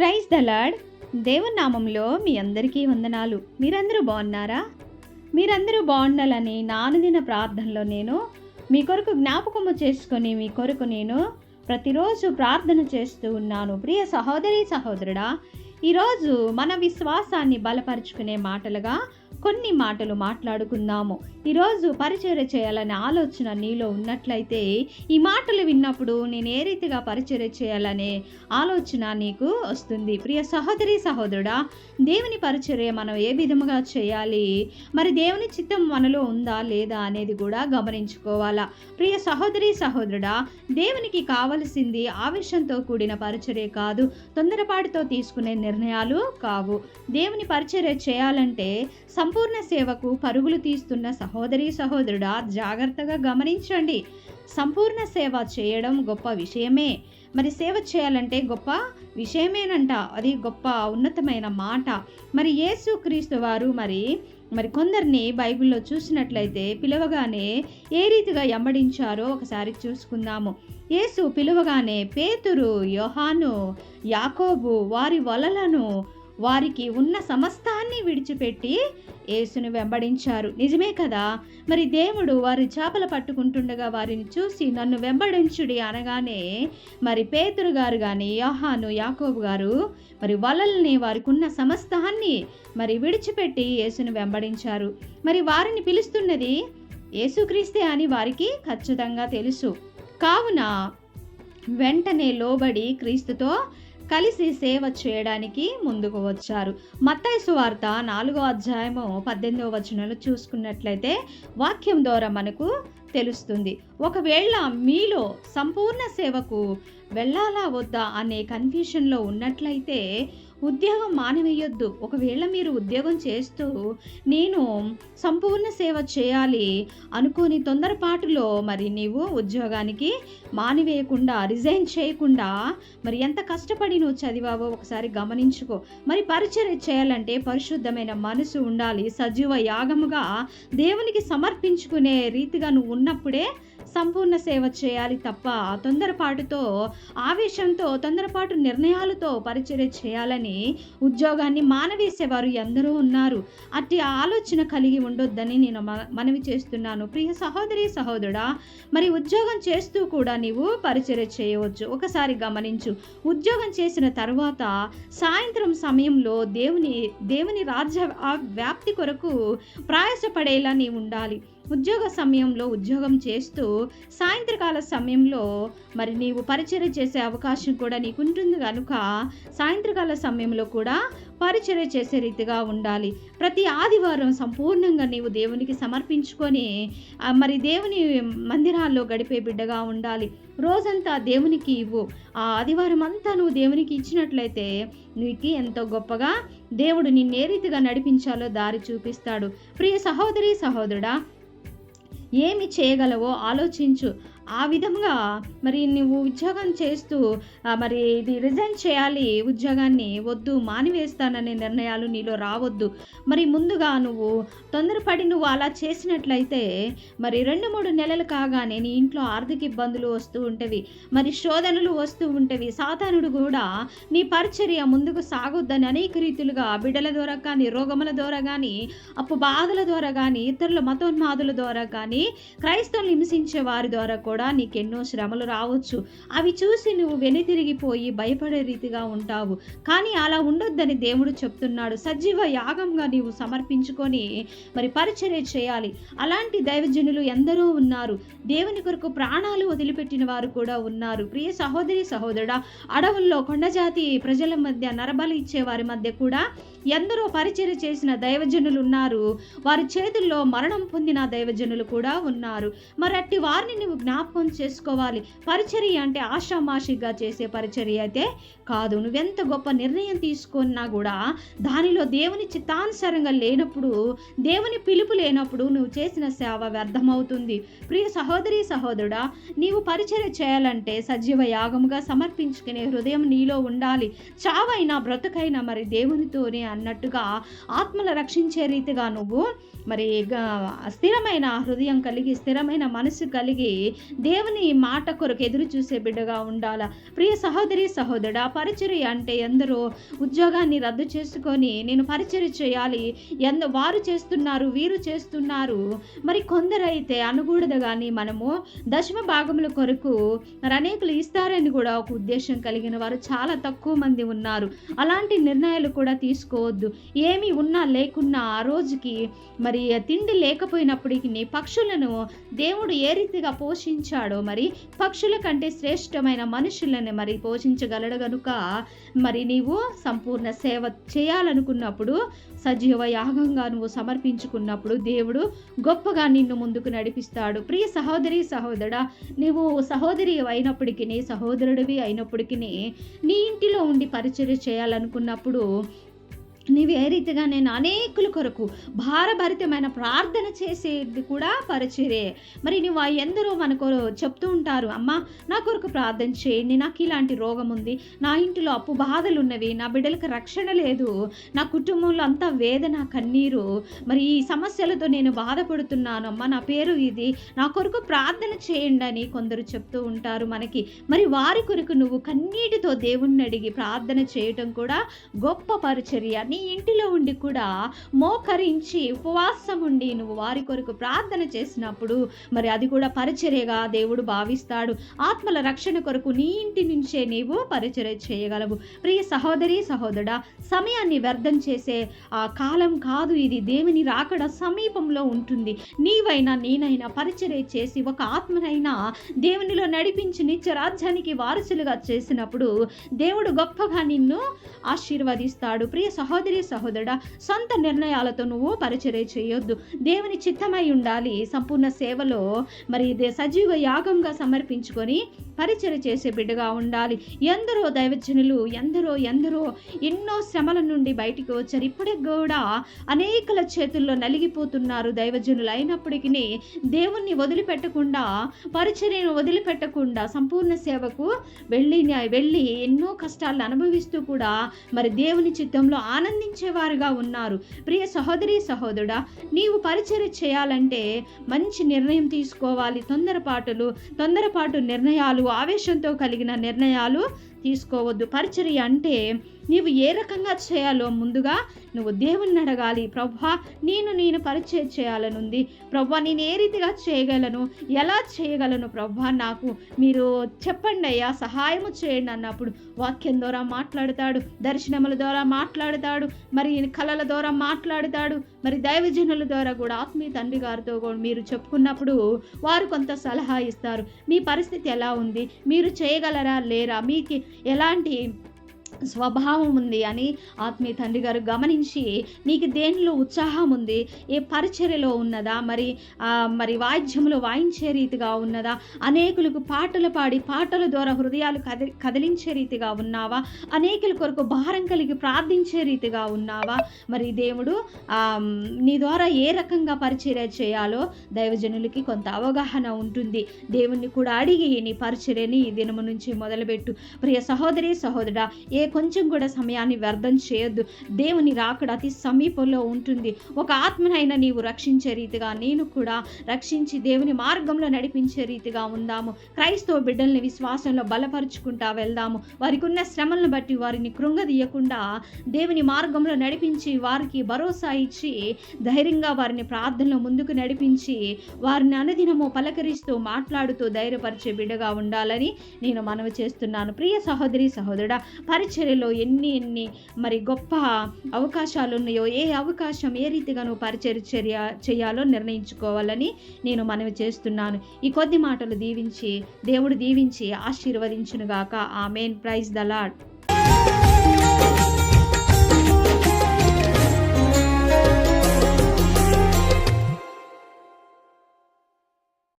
Praise the Lord దేవుని నామంలో మీ అందరికీ వందనాలు. మీరందరూ బాగున్నారా? మీరందరూ బాగుండాలని నానదిన ప్రార్థనలో నేను మీ కొరకు జ్ఞాపకము చేసుకొని మీ కొరకు నేను ప్రతిరోజు ప్రార్థన చేస్తూ ఉన్నాను. ప్రియ సహోదరి సహోదరుడా ఈరోజు మన విశ్వాసాన్ని బలపరుచుకునే మాటలుగా కొన్ని మాటలు మాట్లాడుకుందాము. ఈరోజు పరిచర్య చేయాలనే ఆలోచన నీలో ఉన్నట్లయితే ఈ మాటలు విన్నప్పుడు నేను ఏ రీతిగా పరిచర్య చేయాలనే ఆలోచన నీకు వస్తుంది. ప్రియ సహోదరి సహోదరుడా దేవుని పరిచర్య మనం ఏ విధముగా చేయాలి? మరి దేవుని చిత్తం మనలో ఉందా లేదా అనేది కూడా గమనించుకోవాలా? ప్రియ సహోదరి సహోదరుడా దేవునికి కావలసింది ఆవేశంతో కూడిన పరిచర్య కాదు. తొందరపాటుతో తీసుకునే నిర్ణయాలు కావు. దేవుని పరిచర్య చేయాలంటే సంపూర్ణ సేవకు పరుగులు తీస్తున్న సహోదరి సహోదరుడా జాగ్రత్తగా గమనించండి. సంపూర్ణ సేవ చేయడం గొప్ప విషయమే. మరి సేవ చేయాలంటే గొప్ప విషయమేనంట. అది గొప్ప ఉన్నతమైన మాట. మరి యేసు క్రీస్తు వారు మరి మరి కొందరిని బైబిల్లో చూసినట్లయితే పిలవగానే ఏ రీతిగా ఎంబడించారో ఒకసారి చూసుకుందాము. యేసు పిలువగానే పేతురు యోహాను యాకోబు వారి వలలను వారికి ఉన్న సమస్తాన్ని విడిచిపెట్టి యేసును వెంబడించారు. నిజమే కదా? మరి దేవుడు వారి చేపలు పట్టుకుంటుండగా వారిని చూసి నన్ను వెంబడించుడి అనగానే మరి పేతురు గారు కానీ యోహాను యాకోబు గారు మరి వలల్ని వారికి ఉన్న సమస్తాన్ని మరి విడిచిపెట్టి యేసును వెంబడించారు. మరి వారిని పిలుస్తున్నది యేసుక్రీస్తే అని వారికి ఖచ్చితంగా తెలుసు. కావున వెంటనే లోబడి క్రీస్తుతో కలిసి సేవ చేయడానికి ముందుకు వచ్చారు. మత్తయి సువార్త నాలుగో అధ్యాయము పద్దెనిమిదవ వచనంలో చూసుకున్నట్లయితే వాక్యం ద్వారా మనకు తెలుస్తుంది. ఒకవేళ మీలో సంపూర్ణ సేవకు వెళ్ళాలా వద్దా అనే కన్ఫ్యూషన్లో ఉన్నట్లయితే ఉద్యోగం మానివేయొద్దు. ఒకవేళ మీరు ఉద్యోగం చేస్తూ నేను సంపూర్ణ సేవ చేయాలి అనుకోని తొందరపాటులో మరి నీవు ఉద్యోగానికి మానివేయకుండా రిజైన్ చేయకుండా మరి ఎంత కష్టపడి నువ్వు చదివావో ఒకసారి గమనించుకో. మరి పరిచర్య చేయాలంటే పరిశుద్ధమైన మనసు ఉండాలి. సజీవ యాగముగా దేవునికి సమర్పించుకునే రీతిగా నువ్వు ఉన్నప్పుడే సంపూర్ణ సేవ చేయాలి తప్ప తొందరపాటుతో ఆవేశంతో తొందరపాటు నిర్ణయాలతో పరిచర్య చేయాలని ఉద్యోగాన్ని మానవేసేవారు ఎందరో ఉన్నారు. అట్టి ఆలోచన కలిగి ఉండొద్దని నేను మనవి చేస్తున్నాను. ప్రియ సహోదరి సహోదరుడా మరి ఉద్యోగం చేస్తూ కూడా నీవు పరిచర్య చేయవచ్చు. ఒకసారి గమనించు. ఉద్యోగం చేసిన తర్వాత సాయంత్రం సమయంలో దేవుని దేవుని రాజ్య వ్యాప్తి కొరకు ప్రయాసపడేలా నీవు ఉండాలి. ఉద్యోగ సమయంలో ఉద్యోగం చేస్తూ సాయంత్రకాల సమయంలో మరి నీవు పరిచర్య చేసే అవకాశం కూడా నీకు ఉంటుంది కనుక సాయంత్రకాల సమయంలో కూడా పరిచర్య చేసే రీతిగా ఉండాలి. ప్రతి ఆదివారం సంపూర్ణంగా నీవు దేవునికి సమర్పించుకొని మరి దేవుని మందిరాల్లో గడిపే బిడ్డగా ఉండాలి. రోజంతా దేవునికి ఇవ్వు. ఆ ఆదివారం అంతా నువ్వు దేవునికి ఇచ్చినట్లయితే నీకు ఎంతో గొప్పగా దేవుడు నిన్ను ఏ రీతిగా నడిపించాలో దారి చూపిస్తాడు. ప్రియ సహోదరి సహోదరుడా ఏమి చేయగలవో ఆలోచించు. ఆ విధంగా మరి నువ్వు ఉద్యోగం చేస్తూ మరి ఇది రిజైన్ చేయాలి ఉద్యోగాన్ని వద్దు మానివేస్తాననే నిర్ణయాలు నీలో రావద్దు. మరి ముందుగా నువ్వు తొందరపడి నువ్వు అలా చేసినట్లయితే మరి రెండు మూడు నెలలు కాగానే నీ ఇంట్లో ఆర్థిక ఇబ్బందులు వస్తూ ఉంటవి మరి శోధనలు వస్తూ ఉంటవి సాతానుడు కూడా నీ పరిచర్య ముందుకు సాగొద్దని అనేక రీతులుగా బిడ్డల ద్వారా కానీ రోగముల ద్వారా కానీ అప్పు బాధల ద్వారా కానీ ఇతరుల మతోన్మాదుల ద్వారా కానీ క్రైస్తవులు హింసించే వారి ద్వారా కూడా కూడా నీకెన్నో శ్రమలు రావచ్చు. అవి చూసి నువ్వు వెనుతిరిగిపోయి భయపడే రీతిగా ఉంటావు. కానీ అలా ఉండొద్దని దేవుడు చెప్తున్నాడు. సజీవ యాగంగా నీవు సమర్పించుకొని మరి పరిచర్య చేయాలి. అలాంటి దైవజనులు ఎందరో ఉన్నారు. దేవుని కొరకు ప్రాణాలు వదిలిపెట్టిన వారు కూడా ఉన్నారు. ప్రియ సహోదరి సహోదరుడా అడవుల్లో కొండజాతి ప్రజల మధ్య నరబలి ఇచ్చే వారి మధ్య కూడా ఎందరో పరిచయం చేసిన దైవజనులు ఉన్నారు వారి చేతుల్లో మరణం పొందిన దైవజనులు కూడా ఉన్నారు. మరి అట్టి వారిని నువ్వు జ్ఞాపకం చేసుకోవాలి. పరిచర్య అంటే ఆషామాషిగా చేసే పరిచర్య అయితే కాదు. నువ్వెంత గొప్ప నిర్ణయం తీసుకున్నా కూడా దానిలో దేవుని చిత్తానుసారంగా లేనప్పుడు దేవుని పిలుపు లేనప్పుడు నువ్వు చేసిన సేవ వ్యర్థమవుతుంది. ప్రియ సహోదరి సహోదరుడా నీవు పరిచర్య చేయాలంటే సజీవ యాగముగా సమర్పించుకునే హృదయం నీలో ఉండాలి. చావైనా బ్రతుకైనా మరి దేవునితోనే అన్నట్టుగా ఆత్మలు రక్షించే రీతిగా నువ్వు మరి గ- స్థిరమైన హృదయం కలిగి స్థిరమైన మనసు కలిగి దేవుని మాట కొరకు ఎదురు చూసే బిడ్డగా ఉండాలా? ప్రియ సహోదరి సహోదరుడు ఆ పరిచర్య అంటే ఎందరో ఉద్యోగాన్ని రద్దు చేసుకొని నేను పరిచర్య చేయాలి. ఎందు వారు చేస్తున్నారు వీరు చేస్తున్నారు. మరి కొందరైతే అనకూడదు కానీ మనము దశమ భాగముల కొరకు మరి అనేకులు ఇస్తారని కూడా ఒక ఉద్దేశం కలిగిన వారు చాలా తక్కువ మంది ఉన్నారు. అలాంటి నిర్ణయాలు కూడా తీసుకో తీసుకోవద్దు ఏమి ఉన్నా లేకున్నా ఆ రోజుకి మరి తిండి లేకపోయినప్పటికీ పక్షులను దేవుడు ఏ రీతిగా పోషించాడో మరి పక్షుల కంటే శ్రేష్టమైన మనుషులను మరి పోషించగలడు గనుక మరి నీవు సంపూర్ణ సేవ చేయాలనుకున్నప్పుడు సజీవ యాగంగా నువ్వు సమర్పించుకున్నప్పుడు దేవుడు గొప్పగా నిన్ను ముందుకు నడిపిస్తాడు. ప్రియ సహోదరి సహోదరా నీవు సహోదరి అయినప్పటికీ సహోదరుడివి అయినప్పటికీ నీ ఇంటిలో ఉండి పరిచర్య చేయాలనుకున్నప్పుడు నీవు ఏ రీతిగా నేను అనేకుల కొరకు భారభరితమైన ప్రార్థన చేసేది కూడా పరిచర్యే మరి నువ్వు ఎందరో మనకు చెప్తూ ఉంటారు అమ్మ నా కొరకు ప్రార్థన చేయండి నాకు ఇలాంటి రోగం ఉంది నా ఇంటిలో అప్పు బాధలు ఉన్నవి నా బిడ్డలకు రక్షణ లేదు నా కుటుంబంలో అంతా వేదన కన్నీరు మరి ఈ సమస్యలతో నేను బాధపడుతున్నాను అమ్మ నా పేరు ఇది నా కొరకు ప్రార్థన చేయండి అని కొందరు చెప్తూ ఉంటారు మనకి. మరి వారి కొరకు నువ్వు కన్నీటితో దేవుణ్ణి అడిగి ప్రార్థన చేయటం కూడా గొప్ప పరిచర్య. నీ ఇంటిలో ఉండి కూడా మోకరించి ఉపవాసం ఉండి నువ్వు వారి కొరకు ప్రార్థన చేసినప్పుడు మరి అది కూడా పరిచర్యగా దేవుడు భావిస్తాడు. ఆత్మల రక్షణ కొరకు నీ ఇంటి నుంచే నీవు పరిచర్య చేయగలవు. ప్రియ సహోదరి సహోదరుడా సమయాన్ని వ్యర్థం చేసే ఆ కాలం కాదు ఇది. దేవుని రాకడ సమీపంలో ఉంటుంది. నీవైనా నేనైనా పరిచర్య చేసి ఒక ఆత్మనైనా దేవునిలో నడిపించి నిత్య రాజ్యానికి వారసులుగా చేసినప్పుడు దేవుడు గొప్పగా నిన్ను ఆశీర్వదిస్తాడు. ప్రియ సహోదరి సహోదరుడా సొంత నిర్ణయాలతో నువ్వు పరిచర్య చేయొద్దు. దేవుని చిత్తమై ఉండాలి. సంపూర్ణ సేవలో మరి సజీవ యాగంగా సమర్పించుకొని పరిచయ చేసే బిడ్డగా ఉండాలి. ఎందరో దైవజనులు ఎందరో ఎందరో ఎన్నో శ్రమల నుండి బయటికి వచ్చారు. ఇప్పటికి కూడా అనేకల చేతుల్లో నలిగిపోతున్నారు దైవజనులు. అయినప్పటికీ దేవుణ్ణి వదిలిపెట్టకుండా పరిచర్యను వదిలిపెట్టకుండా సంపూర్ణ సేవకు వెళ్ళి వెళ్ళి ఎన్నో కష్టాలను అనుభవిస్తూ కూడా మరి దేవుని చిత్తంలో ఆనందించేవారుగా ఉన్నారు. ప్రియ సహోదరి సహోదరుడా నీవు పరిచర్య చేయాలంటే మంచి నిర్ణయం తీసుకోవాలి. తొందరపాటులు తొందరపాటు నిర్ణయాలు ఆవేశంతో కలిగిన నిర్ణయాలు తీసుకోవద్దు. పరిచర్య అంటే నీవు ఏ రకంగా చేయాలో ముందుగా నువ్వు దేవుణ్ణి అడగాలి. ప్రభా నేను నేను పరిచయం చేయాలనుంది. ప్రభా నేను ఏ రీతిగా చేయగలను? ఎలా చేయగలను? ప్రభా నాకు మీరు చెప్పండి అయ్యా సహాయము చేయండి అన్నప్పుడు వాక్యం ద్వారా మాట్లాడతాడు దర్శనముల ద్వారా మాట్లాడతాడు మరి కళల ద్వారా మాట్లాడతాడు మరి దైవజనుల ద్వారా కూడా ఆత్మీయ తండ్రి గారితో కూడా మీరు చెప్పుకున్నప్పుడు వారు కొంత సలహా ఇస్తారు. మీ పరిస్థితి ఎలా ఉంది? మీరు చేయగలరా? లేరా? మీకు ఎలాంటి స్వభావం ఉంది అని ఆత్మీయ తండ్రి గారు గమనించి నీకు దేనిలో ఉత్సాహం ఉంది? ఏ పరిచర్యలో ఉన్నదా? మరి మరి వాయిద్యములు వాయించే రీతిగా ఉన్నదా? అనేకులకు పాటలు పాడి పాటల ద్వారా హృదయాలు కది కదిలించే రీతిగా ఉన్నావా? అనేకుల కొరకు భారం కలిగి ప్రార్థించే రీతిగా ఉన్నావా? మరి దేవుడు నీ ద్వారా ఏ రకంగా పరిచర్య చేయాలో దైవజనులకి కొంత అవగాహన ఉంటుంది. దేవుణ్ణి కూడా అడిగి నీ పరిచర్యని ఈ దినము నుంచి మొదలుపెట్టు. ప్రియ సహోదరి సహోదరుడా ఏ కొంచెం కూడా సమయాన్ని వ్యర్థం చేయొద్దు. దేవుని రాకడ అతి సమీపంలో ఉంటుంది. ఒక ఆత్మనైనా నీవు రక్షించే రీతిగా నేను కూడా రక్షించి దేవుని మార్గంలో నడిపించే రీతిగా ఉందాము. క్రైస్తవ బిడ్డల్ని విశ్వాసంలో బలపరుచుకుంటా వెళ్దాము. వారికి ఉన్న శ్రమలను బట్టి వారిని కృంగదీయకుండా దేవుని మార్గంలో నడిపించి వారికి భరోసా ఇచ్చి ధైర్యంగా వారిని ప్రార్థనలో ముందుకు నడిపించి వారిని అనుదినము పలకరిస్తూ మాట్లాడుతూ ధైర్యపరిచే బిడ్డగా ఉండాలని నేను మనవి చేస్తున్నాను. ప్రియ సహోదరి సహోదరుడా పరిచయం పరిచర్యలో ఎన్ని ఎన్ని మరి గొప్ప అవకాశాలు ఉన్నాయో ఏ అవకాశం ఏ రీతిగా నువ్వు పరిచర్య చేయాలో నిర్ణయించుకోవాలని నేను మనవి చేస్తున్నాను. ఈ కొద్ది మాటలు దీవించి దేవుడు దీవించి ఆశీర్వదించునుగాక. ఆ మెయిన్ ప్రైజ్ ద లాడ్